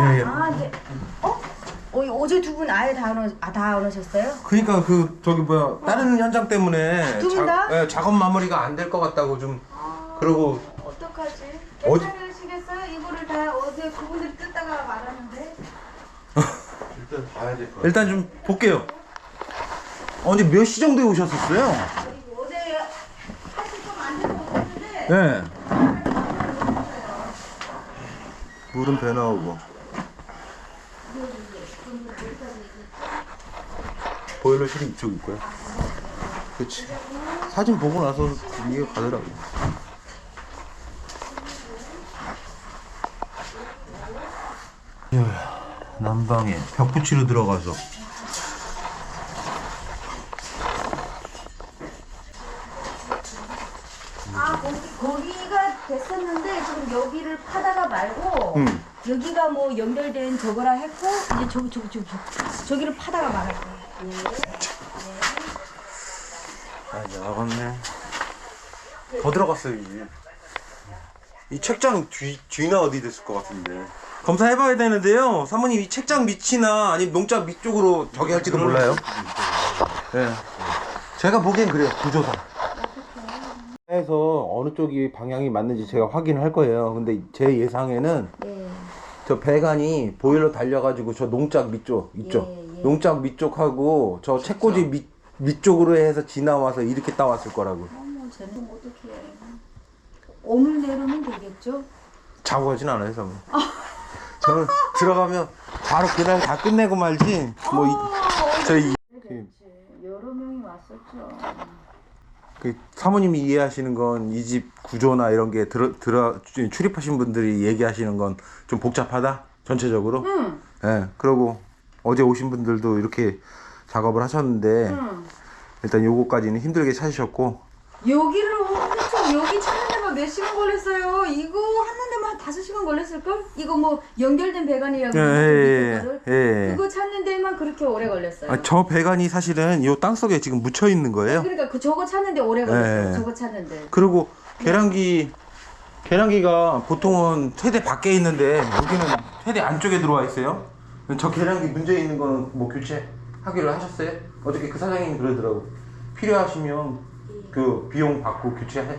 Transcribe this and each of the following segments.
예, 예. 아, 네. 어? 어, 어제 두 분 아예 다, 안, 오, 아, 다안 오셨어요? 그러니까 그 저기 뭐야 다른 현장 때문에 두분 다? 예, 작업 마무리가 안 될 것 같다고 좀 그러고 어떡하지? 어디- 괜찮으시겠어요? 이거를 다 어제 그분들이 뜯다가 말았는데. 일단 봐야 될 것 같아. 일단 좀 볼게요. 어, 근데 몇 시 정도에 오셨었어요? 그리고 어제 사실 좀안 돼서 오셨는데. 네. 물은 배 나오고. 보일러실이 이쪽 있고요. 그렇지. 사진 보고 나서 이해가 가더라고. 난방에 벽 붙이러 들어가서 아, 거기, 거기가 됐었는데 지금 여기를 파다가 말고 응. 여기가 뭐 연결된 저거라 했고 이제 저기 저기 저기 저기 저기를 파다가 말할 거예요. 아 이제 나갔네. 더 들어갔어요 이제. 이 책장 뒤, 뒤나 어디 됐을 것 같은데. 검사해봐야 되는데요. 사모님 이 책장 밑이나 아니면 농장 밑쪽으로 저기 할지도 몰라요. 예. 제가 보기엔 그래요. 구조상 해서 어느 쪽이 방향이 맞는지 제가 확인을 할 거예요. 근데 제 예상에는 네. 저 배관이 보일러 달려가지고 저 농장 밑쪽 이쪽 예, 예. 농장 밑쪽하고 저 책꽂이 밑 밑쪽으로 해서 지나와서 이렇게 따왔을 거라고 어머 쟤는 어떻게 해? 오늘 내로는 되겠죠? 자고 가진 않아요 저는 들어가면 바로 그날 다 끝내고 말지 뭐 이, 저희 그, 여러 명이 왔었죠. 그 사모님이 이해하시는 건 이 집 구조나 이런 게 들어, 들어 출입하신 분들이 얘기하시는 건 좀 복잡하다 전체적으로 응, 예 그리고 어제 오신 분들도 이렇게 작업을 하셨는데 응. 일단 요거까지는 힘들게 찾으셨고 여기를 엄청 여기 찾는 데만 몇 시간 걸렸어요. 이거 하는 데만 한 다섯 시간 걸렸을걸? 이거 뭐 연결된 배관이라고 예, 예? 예, 예. 그거 찾는 데만 그렇게 오래 걸렸어요. 아, 저 배관이 사실은 요 땅속에 지금 묻혀 있는 거예요 그러니까 그 저거 찾는 데 오래 걸렸어요. 예. 저거 찾는 데. 그리고 계량기 계량기가 보통은 세대 밖에 있는데 여기는 세대 안쪽에 들어와 있어요. 저 계량기 문제 있는 거는 뭐 교체하기로 하셨어요? 어저께 그 사장님이 그러더라고. 필요하시면 그 비용 받고 교체하면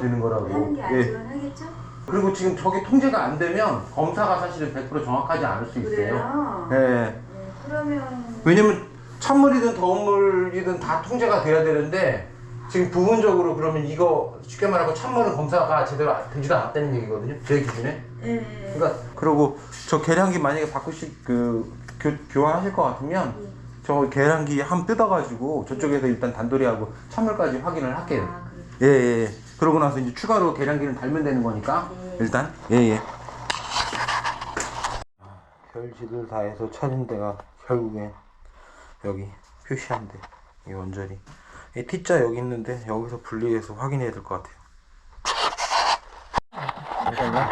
되는 거라고. 하는 게 예. 안전 하겠죠? 그리고 지금 저게 통제가 안 되면 검사가 사실은 100% 정확하지 않을 수 있어요. 그래요. 예. 네, 그러면 왜냐면 찬물이든 더운 물이든 다 통제가 돼야 되는데 지금 부분적으로 그러면 이거 쉽게 말하고 찬물은 검사가 제대로 되지도 않았다는 얘기거든요. 제 기준에. 예. 그러니까 그리고 저 계량기 만약에 바꾸실 그 교, 교환하실 것 같으면 저 계량기 함 뜯어가지고 저쪽에서 일단 단도리하고 찬물까지 확인을 할게요. 아, 그래. 예, 예, 예. 그러고 나서 이제 추가로 계량기는 달면 되는 거니까 일단 예, 예. 별짓을 다 해서 찾은 데가 결국엔 여기 표시한 데, 이 원자리. 이 T자 여기 있는데 여기서 분리해서 확인해야 될 것 같아요. 잠깐만.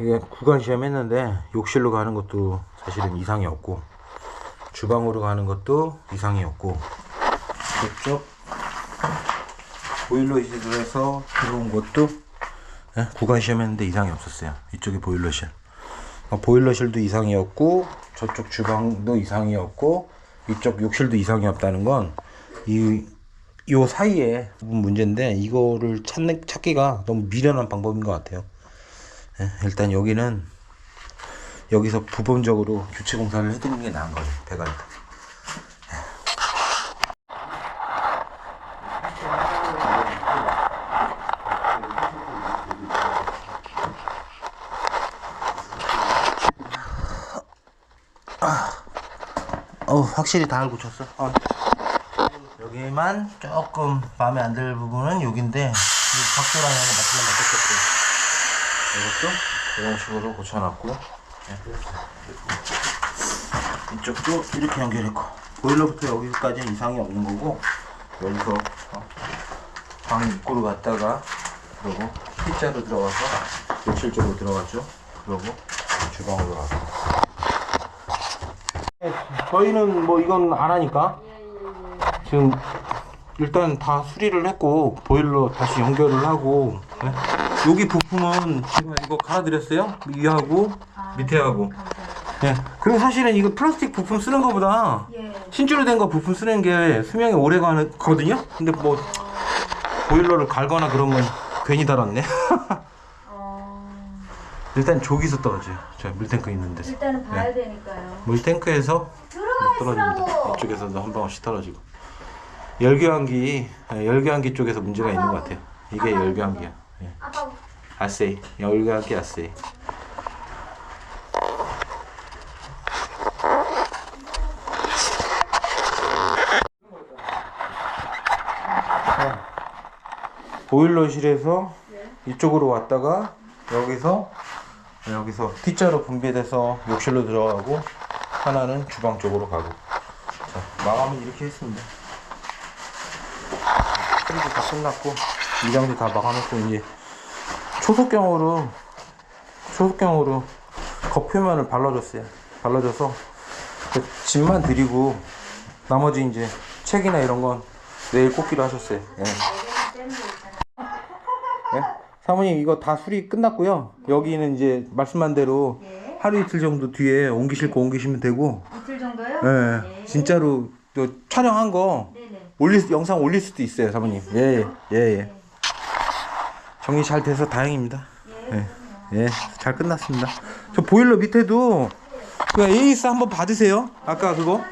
이게 구간 시험 했는데 욕실로 가는 것도 사실은 이상이 없고 주방으로 가는 것도 이상이 없고 이쪽 보일러실에서 들어온 것도 예, 구간 시험했는데 이상이 없었어요. 이쪽이 보일러실. 어, 보일러실도 이상이 없고 저쪽 주방도 이상이 없고 이쪽 욕실도 이상이 없다는 건 이 요 사이에 문제인데 이거를 찾는 찾기가 너무 미련한 방법인 것 같아요. 예, 일단 여기는 여기서 부분적으로 교체 공사를 해드리는 게 나은 거죠 배관. 어 확실히 다 알고 쳤어. 어. 여기만 조금 마음에 안 들 부분은 여기인데 이 각도랑 거 맞추면 맞겠고 이것도 이런 식으로 고쳐놨고. 예. 이쪽도 이렇게 연결했고. 보일러부터 여기까지 이상이 없는 거고 여기서 어, 방 입구로 갔다가 그리고 T자로 들어가서 욕실 쪽으로 들어갔죠. 그리고 주방으로 가고 저희는 뭐 이건 안 하니까 지금 일단 다 수리를 했고 보일러 다시 연결을 하고 네? 여기 부품은 제가 이거 갈아드렸어요 위하고 밑에 하고. 감사합니다. 예. 그리고 사실은 이거 플라스틱 부품 쓰는 거보다 예. 신주로 된 거 부품 쓰는 게 수명이 오래 가거든요. 근데 뭐 보일러를 갈거나 그러면 괜히 달았네. 어, 일단 저기서 떨어져요. 저 물탱크 있는데. 일단은 봐야 네. 되니까요. 물탱크에서 떨어집니다. 이쪽에서도 한 방울씩 떨어지고. 열교환기, 예, 열교환기 쪽에서 문제가 있는 것 같아요. 이게 열교환기야. 예. 아세이, 열교환기 아세이. 보일러실에서 이쪽으로 왔다가 여기서 여기서 T자로 분배돼서 욕실로 들어가고 하나는 주방 쪽으로 가고 자, 마감은 이렇게 했습니다. 프리도 다 끝났고 이장도 다 마감했고 이제 초속경으로 초속경으로 겉표면을 발라줬어요. 발라줘서 그 짐만 드리고 나머지 이제 책이나 이런 건 내일 꽂기로 하셨어요. 예. 예? 사모님 이거 다 수리 끝났고요. 여기는 이제 말씀한 대로 예. 하루 이틀 정도 뒤에 옮기실 거 옮기시면 되고, 이틀 정도요? 예, 네. 진짜로 또 촬영한 거 네네. 올릴 수- 영상 올릴 수도 있어요, 사모님. 예, 예, 예. 정리 잘 돼서 다행입니다. 예, 예, 잘 끝났습니다. 저 보일러 밑에도 그 AS 한번 받으세요. 아까 그거